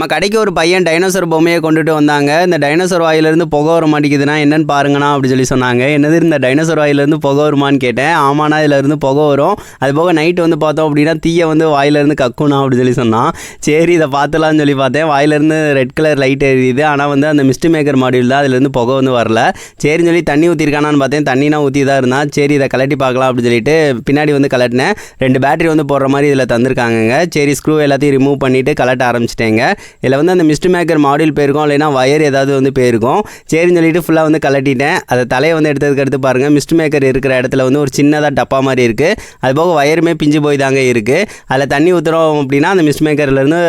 நம்ம கடைக்கு ஒரு பையன் டைனோசர் பொம்மையை கொண்டுட்டு வந்தாங்க. இந்த டைனோசர் வாயிலிருந்து புகை வர மாட்டேங்குதுன்னா என்னன்னு பாருங்கண்ணா அப்படின்னு சொல்லி சொன்னாங்க. என்னது இந்த டைனோசர் வாயிலிருந்து புகை வருமான்னு கேட்டேன். ஆமாண்ணா அதுலேருந்து புகை வரும். அது போக நைட்டு வந்து பார்த்தோம் அப்படின்னா தீயை வந்து வாயிலிருந்து கக்குனா அப்படின்னு சொல்லி சொன்னான். சரி இதை பார்த்துலாம்னு சொல்லி பார்த்தேன். வாயிலிருந்து ரெட் கலர் லைட் எரியுது ஆனால் வந்து அந்த மிஸ்ட் மேக்கர் மாடியூல் தான் அதுலேருந்து புகை வந்து வரல. சரின்னு சொல்லி தண்ணி ஊற்றிருக்கானான்னு பார்த்தேன். தண்ணினா ஊற்றி தான் இருந்தான். சரி இதை கலட்டி பார்க்கலாம் அப்படின்னு சொல்லிட்டு பின்னாடி வந்து கலட்டினேன். ரெண்டு பேட்டரி வந்து போடுற மாதிரி இதில் தந்திருக்காங்க சரி ஸ்க்ரூ எல்லாத்தையும் ரிமூவ் பண்ணிவிட்டு கலட்ட ஆரம்பிச்சிட்டேங்க. இதில் வந்து அந்த மிஸ்ட் மேக்கர் மாடியூல் போயிருக்கும் இல்லைன்னா வயர் ஏதாவது வந்து போயிருக்கும். சரின்னு சொல்லிட்டு ஃபுல்லாக வந்து கலட்டிட்டேன் அதை தலையை வந்து எடுத்ததுக்கு அடுத்து பாருங்கள் மிஸ்ட் மேக்கர் இருக்கிற இடத்துல வந்து ஒரு சின்னதாக டப்பா மாதிரி இருக்குது அது போக வயருமே பிஞ்சு போய் தாங்க இருக்குது அதில் தண்ணி ஊற்றுறோம் அப்படின்னா அந்த மிஸ்ட் மேக்கர்லேருந்து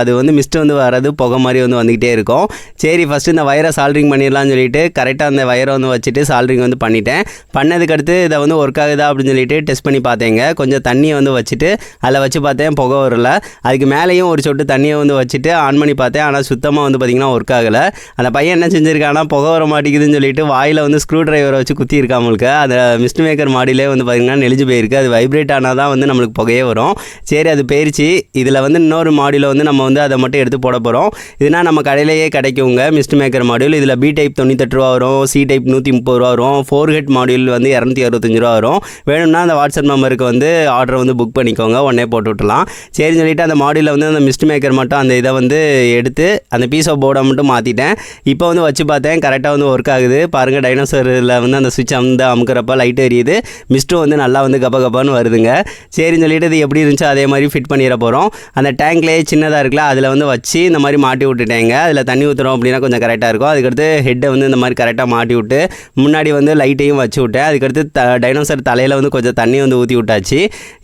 அது வந்து மிஸ்ட் வந்து வர்றது புகை மாதிரி வந்து வந்துக்கிட்டே இருக்கும். சரி ஃபஸ்ட்டு இந்த வயரை சால்ட்ரிங் பண்ணிடலாம்னு சொல்லிட்டு கரெக்டாக அந்த வயரை வந்து வச்சுட்டு சால்ட்ரிங் வந்து பண்ணிட்டேன். பண்ணதுக்கு அடுத்து இதை வந்து ஒர்க் ஆகுதா அப்படின்னு சொல்லிட்டு டெஸ்ட் பண்ணி பார்த்தேங்க. கொஞ்சம் தண்ணியை வந்து வச்சுட்டு அதில் வச்சு பார்த்தேன் புகை வரல. அதுக்கு மேலேயும் ஒரு சொட்டு தண்ணியை வந்து வச்சுட்டு ஆன் பண்ணி பார்த்தேன். ஆனால் சுத்தமாக வந்து பார்த்திங்கன்னா ஒர்க் ஆகலை. அந்த பையன் என்ன செஞ்சுருக்கானா புகை வர மாட்டேங்குதுன்னு சொல்லிட்டு வாயில் வந்து ஸ்க்ரூ டிரைவரை வச்சு குத்தி இருக்காமலுக்கு அந்த மிஸ்ட் மேக்கர் மாடியிலே வந்து பார்த்திங்கன்னா நெளிஞ்சு போயிருக்கு. அது வைப்ரேட் ஆனால் தான் வந்து நம்மளுக்கு புகையே வரும். சரி அது போயிருச்சு. இதில் வந்து இன்னொரு மாடியில் வந்து நம்ம வந்து அதை மட்டும் எடுத்து போட போகிறோம் இதுனா நம்ம கடையிலேயே கிடைக்குங்க மிஸ்ட் மேக்கர் மாடியூல் இதில் பி டைப் தொண்ணூத்தெட்டு ரூபா வரும் சி டைப் நூற்றி முப்பது ரூபா வரும் ஃபோர் ஹெட் மாடியூல் வந்து இரநூத்தி அறுபத்தஞ்சு ரூபா வரும். வேணும்னா அந்த வாட்ஸ்அப் நம்பருக்கு வந்து ஆர்டர் வந்து புக் பண்ணிக்கோங்க. உடனே போட்டு விட்டுலாம் சரின்னு சொல்லிட்டு அந்த மாடியில் வந்து அந்த மிஸ்ட் மேக்கர் மட்டும் அந்த இதை வந்து எடுத்து அந்த பீஸ் ஆஃப் போர்டை மட்டும் மாற்றிட்டேன் இப்போ வந்து வச்சு பார்த்தேன் கரெக்டாக வந்து ஒர்க் ஆகுது. பாருங்கள் டைனோசரில் வந்து அந்த சுவிட்ச் வந்து அமுக்கிறப்ப லைட் எரியுது. மிஸ்ட்டும் வந்து நல்லா வந்து கப்ப கபான்னு வருதுங்க. சரின்னு சொல்லிட்டு இது எப்படி இருந்துச்சோ அதே மாதிரி ஃபிட் பண்ணிட போகிறோம் அந்த டேங்க்லேயே சின்னதாக இருக்குல்ல அதில் வந்து வச்சு இந்த மாதிரி மாட்டி விட்டுட்டேங்க. அதில் தண்ணி ஊற்றுறோம் அப்படின்னா கொஞ்சம் கரெக்டாக இருக்கும். அதுக்கடுத்து ஹெட்டை வந்து இந்த மாதிரி கரெக்டாக மாட்டி விட்டு முன்னாடி வந்து லைட்டையும் வச்சு விட்டேன். அதுக்கடுத்து த டைனோசர் தலையில் வந்து கொஞ்சம் தண்ணி வந்து ஊற்றி விட்டாச்சு.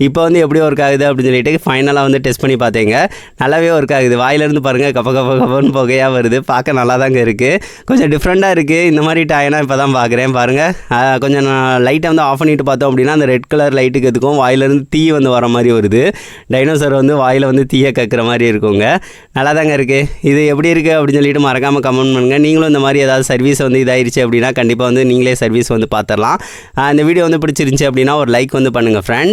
இப்போ வந்து எப்படி ஒர்க் ஆகுது அப்படின்னு சொல்லிட்டு ஃபைனலாக வந்து டெஸ்ட் பண்ணி பார்த்தேங்க. நல்லாவே ஒர்க் ஆகுது. வாயிலேருந்து பாருங்கள் கப்ப கப்ப கப்பன்னு புகையாக வருது. பார்க்க நல்லா தாங்க இருக்குது கொஞ்சம் டிஃப்ரெண்ட்டாக இருக்குது இந்த மாதிரி டாயனா இப்போ தான் பார்க்குறேன் பாருங்கள் கொஞ்சம் நான் லைட்டை வந்து ஆஃப் பண்ணிட்டு பார்த்தோம் அப்படின்னா அந்த ரெட் கலர் லைட்டுக்கு எதுக்கும் வாயிலேருந்து தீ வந்து வர மாதிரி வருது. டைனோசர் வந்து வாயில் வந்து தீயை கக்கிற மாதிரி இருக்குங்க. நல்லா தாங்க இருக்குது இது எப்படி இருக்குது அப்படின்னு சொல்லிட்டு மறக்காமல் கமெண்ட் பண்ணுங்கள் நீங்களும் இந்த மாதிரி ஏதாவது சர்வீஸ் வந்து இதாயிருச்சு அப்படின்னா கண்டிப்பாக வந்து நீங்களே சர்வீஸ் வந்து பார்த்துடலாம் இந்த வீடியோ வந்து பிடிச்சிருந்துச்சி அப்படின்னா ஒரு லைக் வந்து பண்ணுங்கள் ஃப்ரெண்ட்